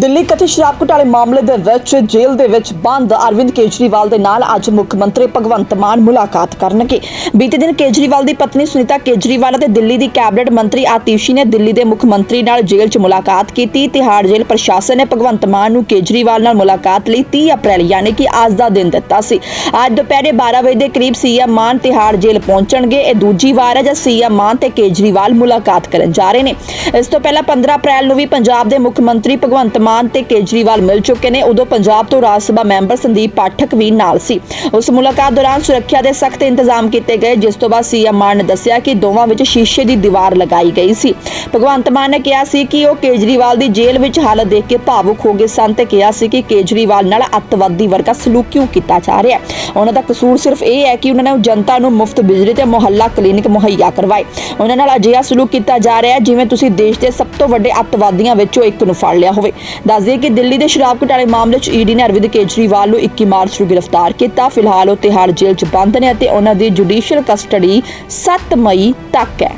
ਦਿੱਲੀ ਕਥਿਤ ਸ਼ਰਾਬ ਘੁਟਾਲੇ ਮਾਮਲੇ ਦੇ ਵਿੱਚ ਜੇਲ੍ਹ ਦੇ ਵਿੱਚ ਬੰਦ ਅਰਵਿੰਦ ਕੇਜਰੀਵਾਲ ਦੇ ਨਾਲ ਅੱਜ ਮੁੱਖ ਮੰਤਰੀ ਭਗਵੰਤ ਮਾਨ ਮੁਲਾਕਾਤ ਕਰਨਗੇ। ਬੀਤੇ ਦਿਨ ਕੇਜਰੀਵਾਲ ਦੀ ਪਤਨੀ ਸੁਨੀਤਾ ਕੇਜਰੀਵਾਲ ਅਤੇ ਦਿੱਲੀ ਦੀ ਕੈਬਨਿਟ ਮੰਤਰੀ ਆਤੀਸ਼ੀ ਨੇ ਦਿੱਲੀ ਦੇ ਮੁੱਖ ਮੰਤਰੀ ਨਾਲ ਜੇਲ੍ਹ 'ਚ ਮੁਲਾਕਾਤ ਕੀਤੀ। ਤਿਹਾੜ ਜੇਲ੍ਹ ਪ੍ਰਸ਼ਾਸਨ ਨੇ ਭਗਵੰਤ ਮਾਨ ਨੂੰ ਕੇਜਰੀਵਾਲ ਨਾਲ ਮੁਲਾਕਾਤ ਲਈ 30 ਅਪ੍ਰੈਲ ਯਾਨੀ ਕਿ ਅੱਜ ਦਾ ਦਿਨ ਦਿੱਤਾ ਸੀ। ਅੱਜ ਦੁਪਹਿਰੇ 12 ਵਜੇ ਦੇ ਕਰੀਬ ਸੀਐਮ ਮਾਨ ਤਿਹਾੜ ਜੇਲ੍ਹ ਪਹੁੰਚਣਗੇ। ਇਹ ਦੂਜੀ ਵਾਰ ਹੈ ਜਦ ਸੀਐਮ ਮਾਨ ਤੇ ਕੇਜਰੀਵਾਲ ਮੁਲਾਕਾਤ ਕਰਨ ਜਾ ਰਹੇ ਨੇ। ਇਸ ਤੋਂ ਪਹਿਲਾਂ 15 ਅਪ੍ਰੈਲ ਨੂੰ ਵੀ ਪੰਜਾਬ ਦੇ ਮੁੱਖ ਮੰਤਰੀ ਭਗਵੰਤ ਮਾਨ ਤੇ ਕੇਜਰੀਵਾਲ ਮਿਲ ਚੁੱਕੇ ਨੇ। ਉਦੋਂ ਪੰਜਾਬ ਤੋਂ ਰਾਜ ਸਭਾ ਮੈਂਬਰ ਸੰਦੀਪ ਪਾਠਕ ਵੀ ਨਾਲ ਸੀ। ਉਸ ਮੁਲਾਕਾਤ ਦੌਰਾਨ ਸੁਰੱਖਿਆ ਦੇ ਸਖਤ ਇੰਤਜ਼ਾਮ ਕੀਤੇ ਗਏ, ਜਿਸ ਤੋਂ ਬਾਅਦ ਸੀਐਮ ਮਾਨ ਨੇ ਦੱਸਿਆ ਕਿ ਦੋਵਾਂ ਵਿੱਚ ਸ਼ੀਸ਼ੇ ਦੀ ਦੀਵਾਰ ਲਗਾਈ ਗਈ ਸੀ। ਭਗਵੰਤ ਮਾਨ ਨੇ ਕਿਹਾ ਸੀ ਕਿ ਉਹ ਕੇਜਰੀਵਾਲ ਦੀ ਜੇਲ੍ਹ ਵਿੱਚ ਹਾਲਤ ਦੇਖ ਕੇ ਭਾਵੁਕ ਹੋ ਗਏ ਸਨ ਤੇ ਕਿਹਾ ਸੀ ਕਿ ਕੇਜਰੀਵਾਲ ਨਾਲ ਅੱਤਵਾਦੀ ਵਰਗਾ ਸਲੂਕ ਕਿਉਂ ਕੀਤਾ ਜਾ ਰਿਹਾ ਹੈ? ਉਹਨਾਂ ਦਾ ਕਸੂਰ ਸਿਰਫ ਇਹ ਹੈ ਕਿ ਉਹਨਾਂ ਨੇ ਜਨਤਾ ਨੂੰ ਮੁਫਤ ਬਿਜਲੀ ਤੇ ਮੁਹੱਲਾ ਕਲੀਨਿਕ ਮੁਹੱਈਆ ਕਰਵਾਏ। ਉਹਨਾਂ ਨਾਲ ਅਜਿਹਾ ਸਲੂਕ ਕੀਤਾ ਜਾ ਰਿਹਾ ਹੈ ਜਿਵੇਂ ਤੁਸੀਂ ਦੇਸ਼ ਦੇ ਸਭ ਤੋਂ ਵੱਡੇ ਅੱਤਵਾਦੀਆਂ ਵਿੱਚੋਂ ਇੱਕ ਨੂੰ ਫੜ ਲਿਆ ਹੋਵੇ। ਦੱਸ ਦਈਏ ਕਿ ਦਿੱਲੀ ਦੇ ਸ਼ਰਾਬ ਘੁਟਾਲੇ ਮਾਮਲੇ 'ਚ ਈਡੀ ਨੇ ਅਰਵਿੰਦ ਕੇਜਰੀਵਾਲ ਨੂੰ 21 ਮਾਰਚ ਨੂੰ ਗ੍ਰਿਫਤਾਰ ਕੀਤਾ। ਫਿਲਹਾਲ ਉਹ ਤਿਹਾੜ ਜੇਲ੍ਹ 'ਚ ਬੰਦ ਨੇ ਅਤੇ ਉਹਨਾਂ ਦੀ ਜੁਡੀਸ਼ੀਅਲ ਕਸਟਡੀ 7 ਮਈ ਤੱਕ ਹੈ।